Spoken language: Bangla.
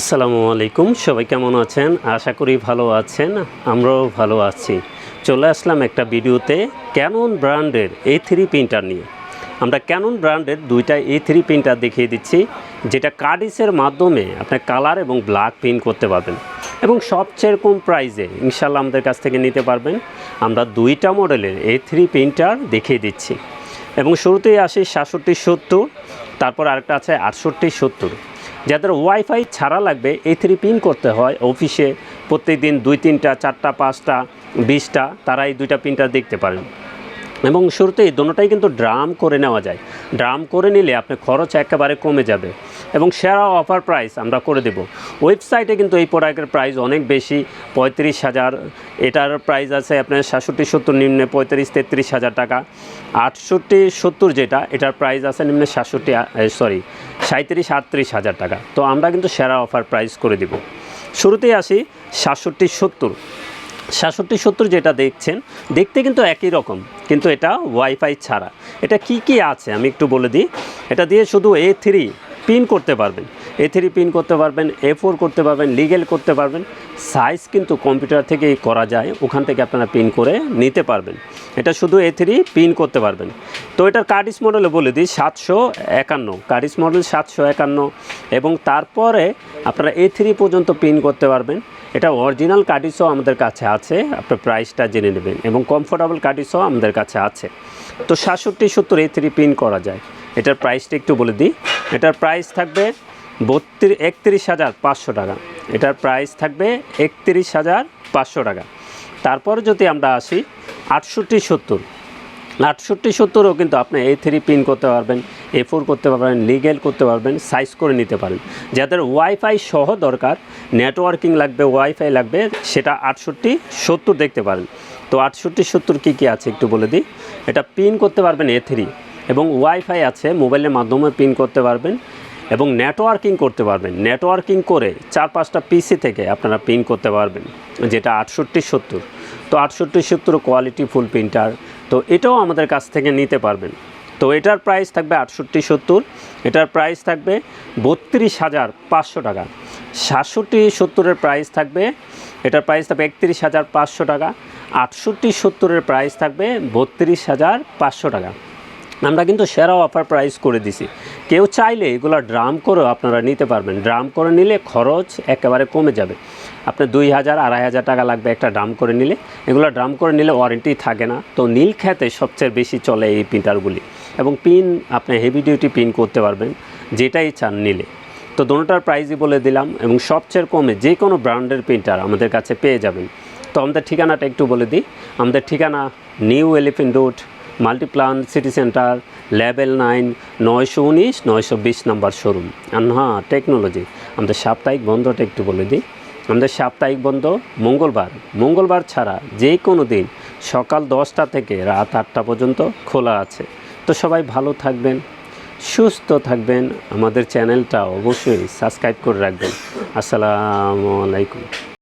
আসসালামু আলাইকুম, সবাই কেমন আছেন? আশা করি ভালো আছেন, আমরাও ভালো আছি। চলে আসলাম একটা ভিডিওতে ক্যানন ব্র্যান্ডের এ থ্রি প্রিন্টার নিয়ে। আমরা ক্যানন ব্র্যান্ডের দুইটা এ থ্রি প্রিন্টার দেখিয়ে দিচ্ছি, যেটা কার্ডিসের মাধ্যমে আপনার কালার এবং ব্ল্যাক প্রিন্ট করতে পারবেন। এবং সবচেয়ে কম প্রাইজে ইনশাল্লাহ আমাদের কাছ থেকে নিতে পারবেন। আমরা দুইটা মডেলের এ থ্রি প্রিন্টার দেখিয়ে দিচ্ছি। এবং শুরুতেই আসি সাতষট্টি সত্তর, তারপর আরেকটা আছে আটষট্টি সত্তর। যাদের ওয়াইফাই ছাড়া লাগবে, এই থ্রি পিন করতে হয় অফিসে। প্রত্যেক দিন দুই তিনটা, চারটা, পাঁচটা, বিশটা, তারা এই দুইটা পিনটা দেখতে পারেন। এবং শুরুতেই দোনোটাই কিন্তু ড্রাম করে নেওয়া যায়। ড্রাম করে নিলে আপনার খরচ একেবারে কমে যাবে এবং সেরা অফার প্রাইস আমরা করে দেব। ওয়েবসাইটে কিন্তু এই প্রোডাক্টের প্রাইস অনেক বেশি, পঁয়ত্রিশ হাজার। এটার প্রাইস আছে আপনার সাতষট্টি, সত্তর, নিম্নে পঁয়ত্রিশ, তেত্রিশ হাজার টাকা। আটষট্টি, সত্তর যেটা, এটার প্রাইস আছে নিম্নে সাতষট্টি সরি সাঁত্রিশ আটত্রিশ হাজার টাকা। তো আমরা কিন্তু সেরা অফার প্রাইস করে দিব। শুরুতেই আসি সাতষট্টি, সত্তর। সাতষট্টি সত্তর যেটা দেখছেন, দেখতে কিন্তু একই রকম, কিন্তু এটা ওয়াইফাই ছাড়া। এটা কি কি আছে? আমি একটু বলে দিই। এটা দিয়ে শুধু এ থ্রি পিন করতে পারবেন। এ থ্রি পিন করতে পারবেন এ ফোর করতে পারবেন লিগেল করতে পারবেন। সাইজ কিন্তু কম্পিউটার থেকেই করা যায়, ওখান থেকে আপনারা পিন করে নিতে পারবেন। এটা শুধু এ থ্রি পিন করতে পারবেন। তো এটার কার্ডিস মডেলে বলে দিই, সাতশো একান্ন। কার্ডিস মডেল সাতশো একান্ন। এবং তারপরে আপনারা এ থ্রি পর্যন্ত পিন করতে পারবেন। এটা অরিজিনাল কার্ডিসও আমাদের কাছে আছে আপনার প্রাইসটা জেনে নেবেন। এবং কমফোর্টেবল কার্ডিসও আমাদের কাছে আছে। তো সাতষট্টি সত্তর এ থ্রি পিন করা যায়। এটার প্রাইসটা একটু বলে দিই। এটার প্রাইস থাকবে বত্রিশ, একত্রিশ হাজার পাঁচশো টাকা। এটার প্রাইস থাকবে একত্রিশ হাজার পাঁচশো টাকা। তারপর যদি আমরা আসি, আটষট্টি সত্তর। আটষট্টি সত্তরও কিন্তু আপনি এ থ্রি পিন করতে পারবেন এ ফোর করতে পারবেন লিগেল করতে পারবেন সাইজ করে নিতে পারেন। যাদের ওয়াইফাই সহ দরকার নেটওয়ার্কিং লাগবে ওয়াইফাই লাগবে, সেটা আটষট্টি সত্তর দেখতে পারেন। তো আটষট্টি সত্তর কী কী আছে একটু বলে দিই। এটা পিন করতে পারবেন এ থ্রি এবং ওয়াইফাই আছে মোবাইলের মাধ্যমে পিন করতে পারবেন। এবং নেটওয়ার্কিং করতে পারবেন। নেটওয়ার্কিং করে চার পাঁচটা পিসি থেকে আপনারা পিন করতে পারবেন, যেটা আটষট্টি সত্তর। তো আটষট্টি সত্তর কোয়ালিটি ফুল প্রিন্টার তো এটাও আমাদের কাছ থেকে নিতে পারবেন। তো এটার প্রাইস থাকবে আটষট্টি সত্তর, এটার প্রাইস থাকবে বত্রিশ হাজার পাঁচশো টাকা। সাতষট্টি সত্তরের প্রাইস থাকবে, এটার প্রাইস থাকবে একত্রিশ হাজার পাঁচশো টাকা। আটষট্টি সত্তরের প্রাইস থাকবে বত্রিশ হাজার পাঁচশো টাকা। আমরা কিন্তু সেরা অফার প্রাইস করে দিছি। কেউ চাইলে এগুলো ড্রাম করেও আপনারা নিতে পারবেন। ড্রাম করে নিলে খরচ একেবারে কমে যাবে। আপনার দুই হাজার, আড়াই হাজার টাকা লাগবে একটা ড্রাম করে নিলে। এগুলো ড্রাম করে নিলে ওয়ারেন্টি থাকে না। তো নীল খ্যাতে সবচেয়ে বেশি চলে এই প্রিন্টারগুলি। এবং পিন, আপনি হেভি ডিউটি পিন করতে পারবেন, যেটাই চান নিলে। তো দোনোটার প্রাইসই বলে দিলাম এবং সবচেয়ে কমে যে কোনো ব্র্যান্ডের প্রিন্টার আমাদের কাছে পেয়ে যাবেন। তো আমাদের ঠিকানাটা একটু বলে দিই। আমাদের ঠিকানা new elephant road Multiplan city centre level nine নয়শো উনিশ, নয়শো বিশ নাম্বার শোরুম আর হ্যাঁ টেকনোলজি আমাদের সাপ্তাহিক বন্ধটা একটু বলে দিই। আমাদের সাপ্তাহিক বন্ধ মঙ্গলবার। মঙ্গলবার ছাড়া যে কোনো দিন সকাল দশটা থেকে রাত আটটা পর্যন্ত খোলা আছে। তো সবাই ভালো থাকবেন, সুস্থ থাকবেন। আমাদের চ্যানেলটা অবশ্যই সাবস্ক্রাইব করে রাখবেন। আসসালামু আলাইকুম।